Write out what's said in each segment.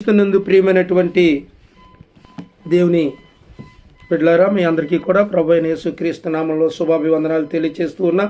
క్రీస్తునందు ప్రియమైనటువంటి దేవుని బిడ్డలారా మీ అందరికీ కూడా ప్రభు అయిన యేసుక్రీస్తు నామంలో శుభాభివందనాలు తెలియజేస్తూ ఉన్నా.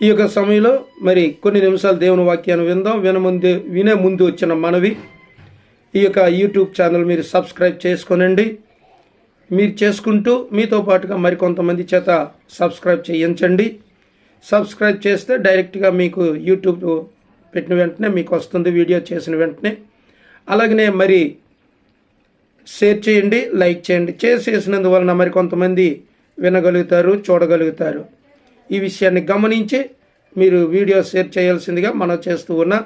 ఈ యొక్క సమయంలో మరి కొన్ని నిమిషాలు దేవుని వాక్యాన్ని విందాం. వినముందు వినే ముందు వచ్చిన మనవి. ఈ యొక్క యూట్యూబ్ ఛానల్ మీరు సబ్స్క్రైబ్ చేసుకోనండి. మీరు చేసుకుంటూ మీతో పాటుగా మరికొంతమంది చేత సబ్స్క్రైబ్ చేయించండి. సబ్స్క్రైబ్ చేస్తే డైరెక్ట్గా మీకు యూట్యూబ్ పెట్టిన వెంటనే మీకు వస్తుంది వీడియో చేసిన వెంటనే. అలాగనే మరి షేర్ చేయండి లైక్ చేయండి. చేసేసినందువలన మరి కొంతమంది వినగలుగుతారు చూడగలుగుతారు. ఈ విషయాన్ని గమనించి మీరు వీడియో షేర్ చేయాల్సిందిగా మనం చేస్తూ ఉన్నాం.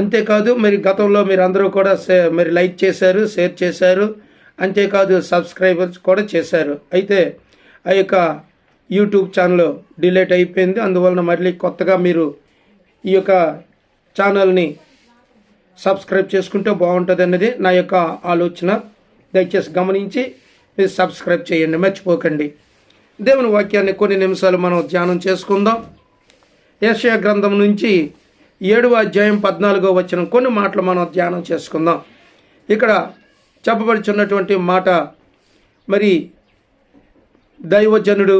అంతేకాదు మరి గతంలో మీరు అందరూ కూడా మరి లైక్ చేశారు షేర్ చేశారు. అంతేకాదు సబ్స్క్రైబర్స్ కూడా చేశారు. అయితే ఆ యొక్క యూట్యూబ్ ఛానల్ డిలేట్ అయిపోయింది. అందువలన మళ్ళీ కొత్తగా మీరు ఈ యొక్క ఛానల్ని సబ్స్క్రైబ్ చేసుకుంటే బాగుంటుంది అన్నది నా యొక్క ఆలోచన. దయచేసి గమనించి మీరు సబ్స్క్రైబ్ చేయండి మర్చిపోకండి. దేవుని వాక్యాన్ని కొన్ని నిమిషాలు మనం ధ్యానం చేసుకుందాం. ఏషియా గ్రంథం నుంచి ఏడవ అధ్యాయం పద్నాలుగో వచ్చిన కొన్ని మాటలు మనం ధ్యానం చేసుకుందాం. ఇక్కడ చెప్పబడుచున్నటువంటి మాట మరి దైవజనుడు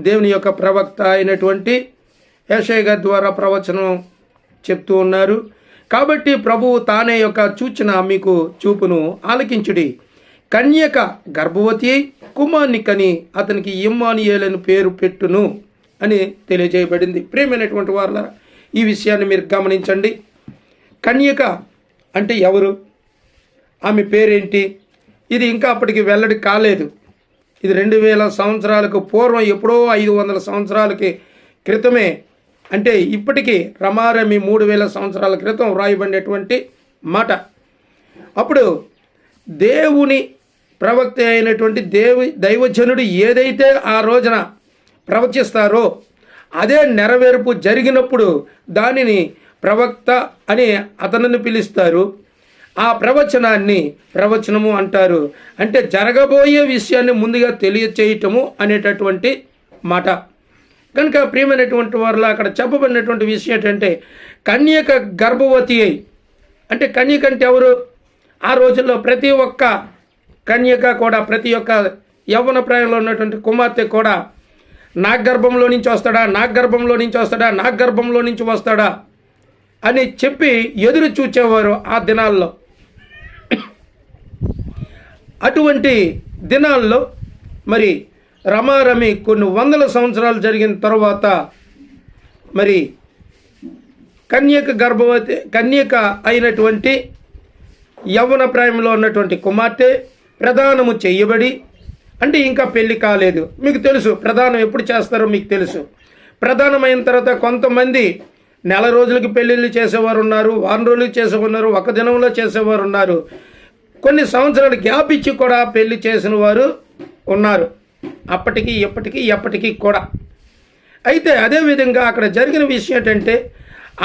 దేవుని యొక్క ప్రవక్త అయినటువంటి ఏషయ్య గారి ద్వారా ప్రవచనం చెప్తూ ఉన్నారు. కాబట్టి ప్రభువు తానే యొక్క సూచన మీకు చూపును ఆలకించుడి. కన్యక గర్భవతి కుమార్ని కని అతనికి ఇమ్మానియేలని పేరు పెట్టును అని తెలియజేయబడింది. ప్రేమైనటువంటి వాళ్ళ ఈ విషయాన్ని మీరు గమనించండి. కన్యక అంటే ఎవరు? ఆమె పేరేంటి? ఇది ఇంకా అప్పటికి వెల్లడి కాలేదు. ఇది రెండు వేల సంవత్సరాలకు పూర్వం ఎప్పుడో ఐదు వందల సంవత్సరాలకి క్రితమే అంటే ఇప్పటికీ రమారమి మూడు వేల సంవత్సరాల క్రితం వ్రాయబడినటువంటి మాట. అప్పుడు దేవుని ప్రవక్త అయినటువంటి దేవి దైవజనుడు ఏదైతే ఆ రోజున ప్రవచిస్తారో అదే నెరవేర్పు జరిగినప్పుడు దానిని ప్రవక్త అని అతనిని పిలుస్తారు. ఆ ప్రవచనాన్ని ప్రవచనము అంటారు. అంటే జరగబోయే విషయాన్ని ముందుగా తెలియచేయటము అనేటటువంటి మాట. కనుక ప్రియమైనటువంటి వారిలో అక్కడ చెప్పబడినటువంటి విషయం ఏంటంటే కన్యక గర్భవతి అయి అంటే కన్యక అంటే ఎవరు? ఆ రోజుల్లో ప్రతి ఒక్క కన్యక కూడా ప్రతి ఒక్క యవ్వన ప్రాయంలో ఉన్నటువంటి కుమార్తె కూడా నా గర్భంలో నుంచి వస్తాడా? నా గర్భంలో నుంచి వస్తాడా? నా గర్భంలో నుంచి వస్తాడా? అని చెప్పి ఎదురు చూచేవారు ఆ దినాల్లో. అటువంటి దినాల్లో మరి రమారమి కొన్ని వందల సంవత్సరాలు జరిగిన తర్వాత మరి కన్యక గర్భవతి కన్యక అయినటువంటి యవ్వన ప్రాయంలో ఉన్నటువంటి కుమార్తె ప్రధానము చేయబడి అంటే ఇంకా పెళ్ళి కాలేదు. మీకు తెలుసు ప్రధానం ఎప్పుడు చేస్తారో మీకు తెలుసు. ప్రధానమైన తర్వాత కొంతమంది నెల రోజులకి పెళ్ళిళ్ళు చేసేవారు ఉన్నారు వారం రోజులు చేసేవారు ఉన్నారు ఒక దినంలో చేసేవారు ఉన్నారు. కొన్ని సంవత్సరాలు గ్యాప్ ఇచ్చి కూడా పెళ్ళి చేసిన వారు ఉన్నారు. అప్పటికి ఇప్పటికీ ఎప్పటికీ కూడా. అయితే అదేవిధంగా అక్కడ జరిగిన విషయం ఏంటంటే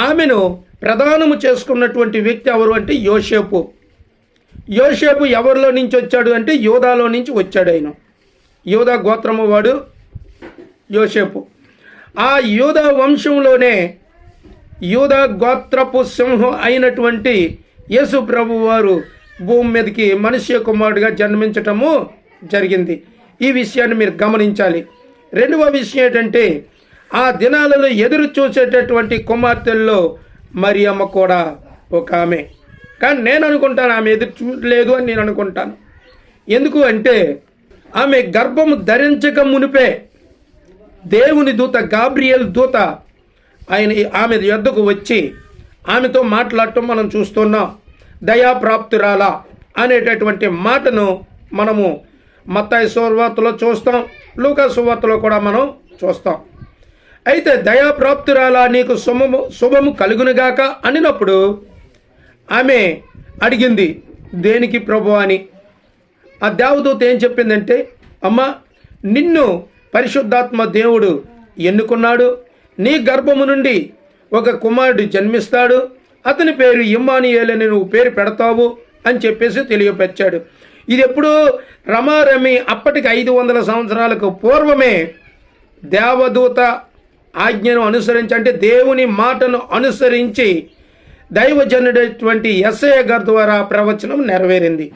ఆమెను ప్రధానము చేసుకున్నటువంటి వ్యక్తి ఎవరు అంటే యోషేపు యోషేపు ఎవరిలో నుంచి వచ్చాడు అంటే యోధాలో నుంచి వచ్చాడు ఆయన. యోధా గోత్రము వాడు యోషేపు ఆ యోధా వంశంలోనే యూదా గోత్రపు సింహం అయినటువంటి యేసు ప్రభు వారు భూమి మీదకి మనుష్య కుమారుడిగా జన్మించటము జరిగింది. ఈ విషయాన్ని మీరు గమనించాలి. రెండవ విషయం ఏంటంటే ఆ దినాలలో ఎదురు చూసేటటువంటి కుమార్తెల్లో మరియమ్మ కూడా ఒక ఆమె. కానీ నేను అనుకుంటాను ఆమె ఎదురు చూడలేదు అని నేను అనుకుంటాను. ఎందుకు అంటే ఆమె గర్భము ధరించక మునిపే దేవుని దూత గాబ్రియల్ దూత ఆయన ఆమె యొద్దకు వచ్చి ఆమెతో మాట్లాడటం మనం చూస్తున్నాం. దయాప్రాప్తురాలా అనేటటువంటి మాటను మనము మత్తాయి సువార్తలో చూస్తాం లూకా సువార్తలో కూడా మనం చూస్తాం. అయితే దయాప్రాప్తురాలా నీకు శుభము శుభము కలుగునుగాక అనినప్పుడు ఆమె అడిగింది దేనికి ప్రభు అని? ఆ దేవదూత ఏం చెప్పిందంటే అమ్మా నిన్ను పరిశుద్ధాత్మ దేవుడు ఎన్నుకున్నాడు. నీ గర్భము నుండి ఒక కుమారుడు జన్మిస్తాడు. అతని పేరు ఇమ్మానియేలని నువ్వు పేరు పెడతావు అని చెప్పేసి తెలియపరిచాడు. ఇది ఎప్పుడు రమారమి అప్పటికి ఐదు వందల సంవత్సరాలకు పూర్వమే దేవదూత ఆజ్ఞను అనుసరించి అంటే దేవుని మాటను అనుసరించి దైవజనుడైనటువంటి ఎస్ఐ గారి ద్వారా ప్రవచనం నెరవేరింది.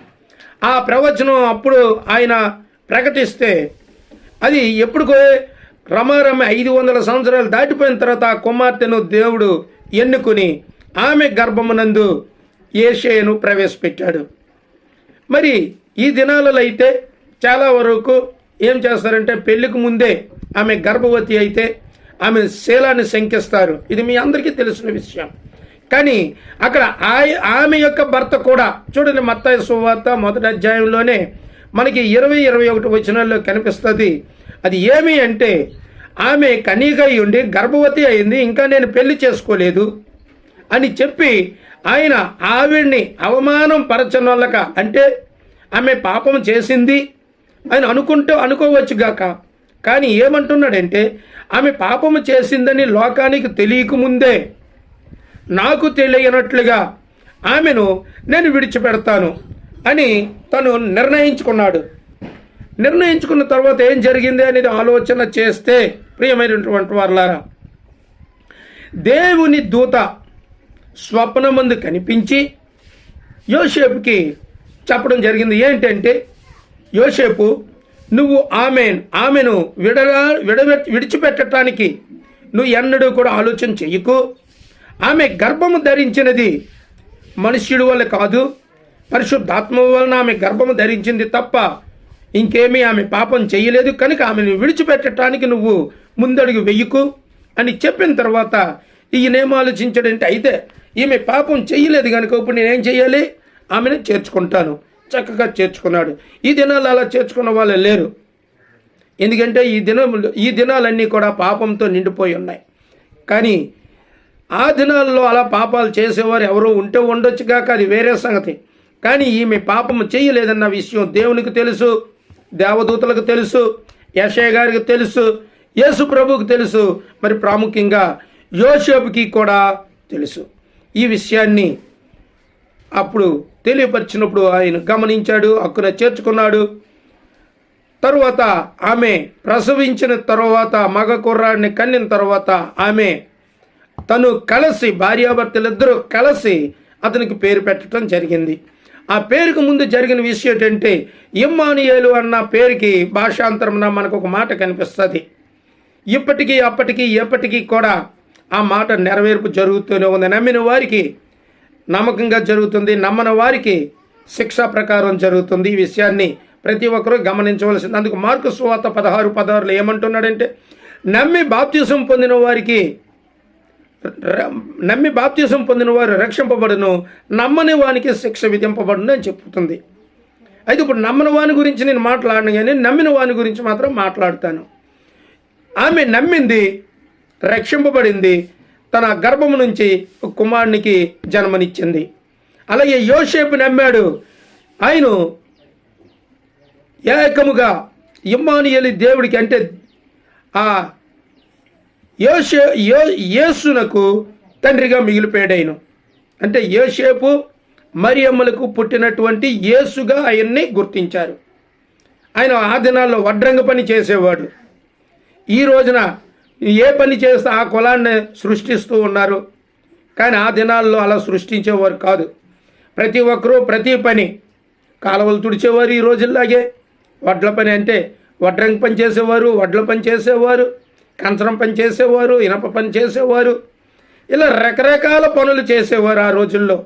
ఆ ప్రవచనం అప్పుడు ఆయన ప్రకటిస్తే అది ఎప్పుడుకో రమారమి ఐదు వందల సంవత్సరాలు దాటిపోయిన తర్వాత ఆ కుమార్తెను దేవుడు ఎన్నుకుని ఆమె గర్భమునందు ఏషేను ప్రవేశపెట్టాడు. మరి ఈ దినాలలో అయితే చాలా వరకు ఏం చేస్తారంటే పెళ్ళికి ముందే ఆమె గర్భవతి అయితే ఆమె శీలాన్ని శంకిస్తారు. ఇది మీ అందరికీ తెలిసిన విషయం. కానీ అక్కడ ఆయ- ఆమె యొక్క భర్త కూడా చూడండి మత్తాయి సువార్త మొదటి అధ్యాయంలోనే మనకి ఇరవై ఇరవై ఒకటి వచనాల్లో కనిపిస్తుంది. అది ఏమి అంటే ఆమె కనీగా ఉండి గర్భవతి అయింది ఇంకా నేను పెళ్ళి చేసుకోలేదు. అని చెప్పి ఆయన ఆవిడ్ని అవమానం పరచనొల్లక అంటే ఆమె పాపం చేసింది ఆయన అనుకుంటూ అనుకోవచ్చు గాక. కానీ ఏమంటున్నాడంటే ఆమె పాపము చేసిందని లోకానికి తెలియకముందే నాకు తెలియనట్లుగా ఆమెను నేను విడిచిపెడతాను అని తను నిర్ణయించుకున్నాడు. నిర్ణయించుకున్న తర్వాత ఏం జరిగింది అనేది ఆలోచన చేస్తే ప్రియమైనటువంటి వారులారా దేవుని దూత స్వప్నమందు కనిపించి యోసేపుకి చెప్పడం జరిగింది. ఏంటంటే యోసేపు నువ్వు ఆమె ఆమెను విడగా విడబెట్ విడిచిపెట్టడానికి నువ్వు ఎన్నడూ కూడా ఆలోచన చెయ్యకు. ఆమె గర్భము ధరించినది మనుష్యుడి వల్ల కాదు పరిశుద్ధాత్మ వలన ఆమె గర్భము ధరించింది తప్ప ఇంకేమీ ఆమె పాపం చేయలేదు కనుక ఆమెను విడిచిపెట్టడానికి నువ్వు ముందడుగు వెయ్యకు అని చెప్పిన తర్వాత ఈయనేం ఆలోచించాడంటే అయితే ఈమె పాపం చేయలేదు కనుక ఇప్పుడు నేనేం చేయాలి ఆమెను చేర్చుకుంటాను. చక్కగా చేర్చుకున్నాడు. ఈ దినాలు అలా చేర్చుకున్న వాళ్ళు లేరు. ఎందుకంటే ఈ దినములు ఈ దినాలన్నీ కూడా పాపంతో నిండిపోయి ఉన్నాయి. కానీ ఆ దినాల్లో అలా పాపాలు చేసేవారు ఎవరో ఉంటే ఉండొచ్చు కాక అది వేరే సంగతి. కానీ ఈమె పాపము చేయలేదన్న విషయం దేవునికి తెలుసు దేవదూతలకు తెలుసు యశయ్య గారికి తెలుసు యేసు ప్రభువుకు తెలుసు. మరి ప్రాముఖ్యంగా యోసేపుకి కూడా తెలుసు. ఈ విషయాన్ని అప్పుడు తెలియపరిచినప్పుడు ఆయన గమనించాడు అక్కున చేర్చుకున్నాడు. తరువాత ఆమె ప్రసవించిన తరువాత మగ కుర్రాడిని కన్నిన తర్వాత ఆమె తను కలిసి భార్యాభర్తలిద్దరూ కలిసి అతనికి పేరు పెట్టడం జరిగింది. ఆ పేరుకు ముందు జరిగిన విషయం ఏంటంటే ఇమ్మానియేలు అన్న పేరుకి భాషాంతరం మనకు ఒక మాట కనిపిస్తుంది. ఇప్పటికీ అప్పటికీ ఎప్పటికీ కూడా ఆ మాట నెరవేర్పు జరుగుతూనే ఉంది. నమ్మిన వారికి నమ్మకంగా జరుగుతుంది. నమ్మని వారికి శిక్ష ప్రకారం జరుగుతుంది. ఈ విషయాన్ని ప్రతి ఒక్కరూ గమనించవలసింది. అందుకు మార్కు సువాత పదహారు పదహారులు ఏమంటున్నాడంటే నమ్మి బాప్తిసం పొందిన వారికి ర- నమ్మి బాప్తిసం పొందిన వారు రక్షింపబడును నమ్మని వానికి శిక్ష విధింపబడును అని చెప్తుంది. అయితే ఇప్పుడు నమ్మని వాని గురించి నేను మాట్లాడను కానీ నమ్మిన వాని గురించి మాత్రం మాట్లాడతాను. ఆమె నమ్మింది రక్షింపబడింది. తన గర్భం నుంచి కుమారునికి జన్మనిచ్చింది. అలాగే యోసేపు నమ్మాడు ఆయన ఏకముగా ఇమ్మానియలి దేవుడికి అంటే ఆ యోషే యో యేసునకు తండ్రిగా మిగిలిపోయాడు అంటే యోసేపు మరియమ్మలకు పుట్టినటువంటి యేసుగా ఆయన్ని గుర్తించారు. ఆయన ఆ దినాల్లో వడ్రంగ పని చేసేవాడు. ఈ రోజున ఏ పని చేస్తే ఆ కులాన్ని సృష్టిస్తూ ఉన్నారు. కానీ ఆ దినాల్లో అలా సృష్టించేవారు కాదు. ప్రతి ఒక్కరూ ప్రతి పని కాలువలు తుడిచేవారు ఈ రోజుల్లాగే. వడ్ల పని అంటే వడ్రంగి పని చేసేవారు వడ్ల పని చేసేవారు కంచరం పని చేసేవారు ఇనప పని చేసేవారు. ఇలా రకరకాల పనులు చేసేవారు ఆ రోజుల్లో.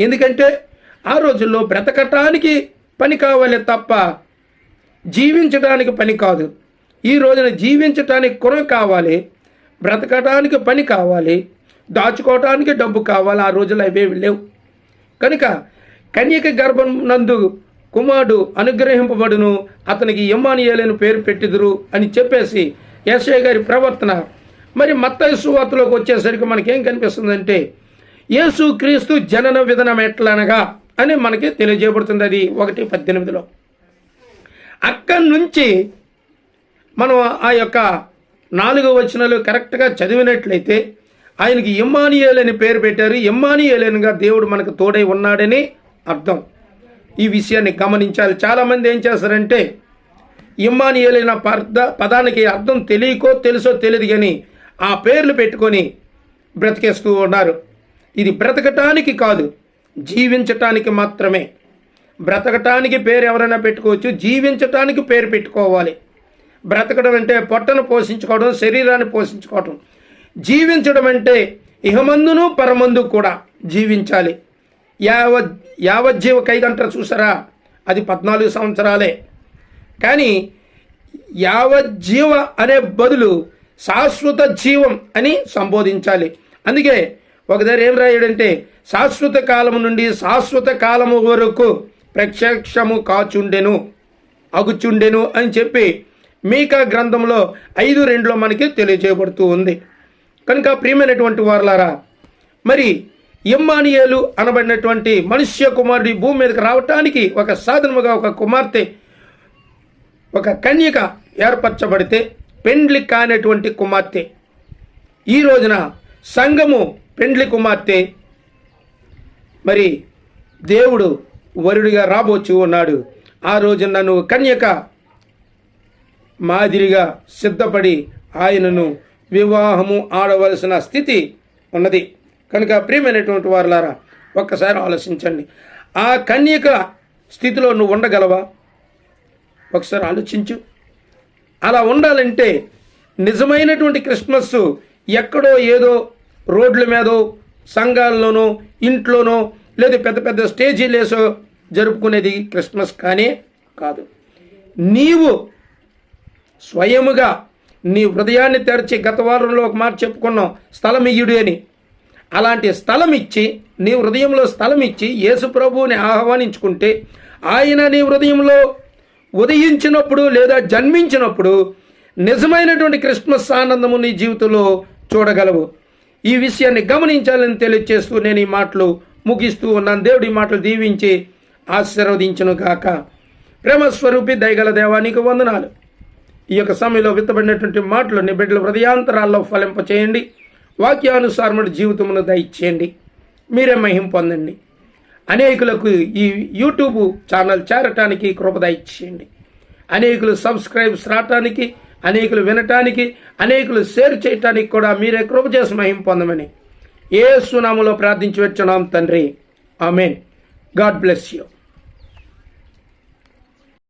ఎందుకంటే ఆ రోజుల్లో బ్రతకటానికి పని కావాలి తప్ప జీవించడానికి పని కాదు. ఈ రోజున జీవించటానికి కొన కావాలి బ్రతకటానికి పని కావాలి దాచుకోవటానికి డబ్బు కావాలి ఆ రోజుల్లో అవేవి లేవు. కనుక కన్యక గర్భం నందు కుమారుడు అనుగ్రహింపబడును అతనికి ఇమ్మానియేలని పేరు పెట్టిదురు అని చెప్పేసి ఎస్ఐ గారి ప్రవర్తన. మరి మత్త సువార్తలోకి వచ్చేసరికి మనకేం కనిపిస్తుందంటే యేసు క్రీస్తు జనన విధానం ఎట్లనగా అని మనకి తెలియజేయబడుతుంది అది ఒకటి పద్దెనిమిదిలో. అక్కడి నుంచి మనం ఆ యొక్క నాలుగో వచనాలు కరెక్ట్గా చదివినట్లయితే ఆయనకి ఇమ్మానియేల్ అని పేరు పెట్టారు. ఇమ్మానియేలనుగా దేవుడు మనకు తోడై ఉన్నాడని అర్థం. ఈ విషయాన్ని గమనించాలి. చాలామంది ఏం చేస్తారంటే ఇమ్మానియేలైన పద పదానికి అర్థం తెలియకో తెలుసో తెలియదు కానీ ఆ పేర్లు పెట్టుకొని బ్రతికేస్తూ ఉన్నారు. ఇది బ్రతకటానికి కాదు జీవించటానికి మాత్రమే. బ్రతకటానికి పేరు ఎవరైనా పెట్టుకోవచ్చు. జీవించటానికి పేరు పెట్టుకోవాలి. బ్రతకడం అంటే పొట్టను పోషించుకోవడం శరీరాన్ని పోషించుకోవడం జీవించడం అంటే ఇహమందును పరమందు కూడా జీవించాలి. యావ యావజ్జీవ ఖైదంటారు చూసారా? అది పద్నాలుగు సంవత్సరాలే. కానీ యావజ్జీవ అనే బదులు శాశ్వత జీవం అని సంబోధించాలి. అందుకే ఒక దగ్గర ఏం రాయడంటే శాశ్వత కాలము నుండి శాశ్వత కాలము వరకు ప్రత్యక్షము కాచుండెను అగుచుండెను అని చెప్పి మీకా గ్రంథంలో ఐదు రెండులో మనకి తెలియజేయబడుతూ ఉంది. కనుక ప్రియమైనటువంటి వారలారా మరి ఇమ్మానియేలు అనబడినటువంటి మనుష్య కుమారుడి భూమి మీదకి రావటానికి ఒక సాధనముగా ఒక కుమార్తె ఒక కన్యక ఏర్పరచబడితే పెండ్లి కానటువంటి కుమార్తె. ఈ రోజున సంఘము పెండ్లి కుమార్తె మరి దేవుడు వరుడిగా రాబోచు ఉన్నాడు. ఆ రోజున నువ్వు కన్యక మాదిరిగా సిద్ధపడి ఆయనను వివాహము ఆడవలసిన స్థితి ఉన్నది. కనుక ప్రియమైనటువంటి వారులారా ఒక్కసారి ఆలోచించండి. ఆ కన్యక స్థితిలో నువ్వు ఉండగలవా? ఒకసారి ఆలోచించు. అలా ఉండాలంటే నిజమైనటువంటి క్రిస్మస్ ఎక్కడో ఏదో రోడ్ల మీదో సంఘాల్లోనో ఇంట్లోనో లేదా పెద్ద పెద్ద స్టేజీలేసో జరుపుకునేది క్రిస్మస్ కానీ కాదు. నీవు స్వయముగా నీ హృదయాన్ని తెరిచి గత వారంలో ఒక మాట చెప్పుకున్నాం స్థలం ఇయ్యుడు అని. అలాంటి స్థలం ఇచ్చి నీ హృదయంలో స్థలం ఇచ్చి యేసు ప్రభువుని ఆహ్వానించుకుంటే ఆయన నీ హృదయంలో ఉదయించినప్పుడు లేదా జన్మించినప్పుడు నిజమైనటువంటి క్రిస్మస్ ఆనందము నీ జీవితంలో చూడగలవు. ఈ విషయాన్ని గమనించాలని తెలియజేస్తూ నేను ఈ మాటలు ముగిస్తూ ఉన్నాను. దేవుడి మాటలు దీవించి ఆశీర్వదించును గాక ప్రేమస్వరూపి దయగల దేవానికి వందనాలు. ఈ యొక్క సమయంలో విత్తబడినటువంటి మాటలు నీ బిడ్డల హృదయాంతరాల్లో ఫలింప చేయండి జీవితమును దయచేయండి. మీరే మహిం పొందండి. అనేకులకు ఈ యూట్యూబ్ ఛానల్ చేరటానికి కృప దయచేయండి. అనేకులు సబ్స్క్రైబ్స్ రావటానికి అనేకులు వినటానికి అనేకులు షేర్ చేయటానికి కూడా మీరే కృప చేసి మహిం పొందమని ఏ సునాములో ప్రార్థించి వచ్చున్నాం తండ్రి. ఆమెన్. God bless you.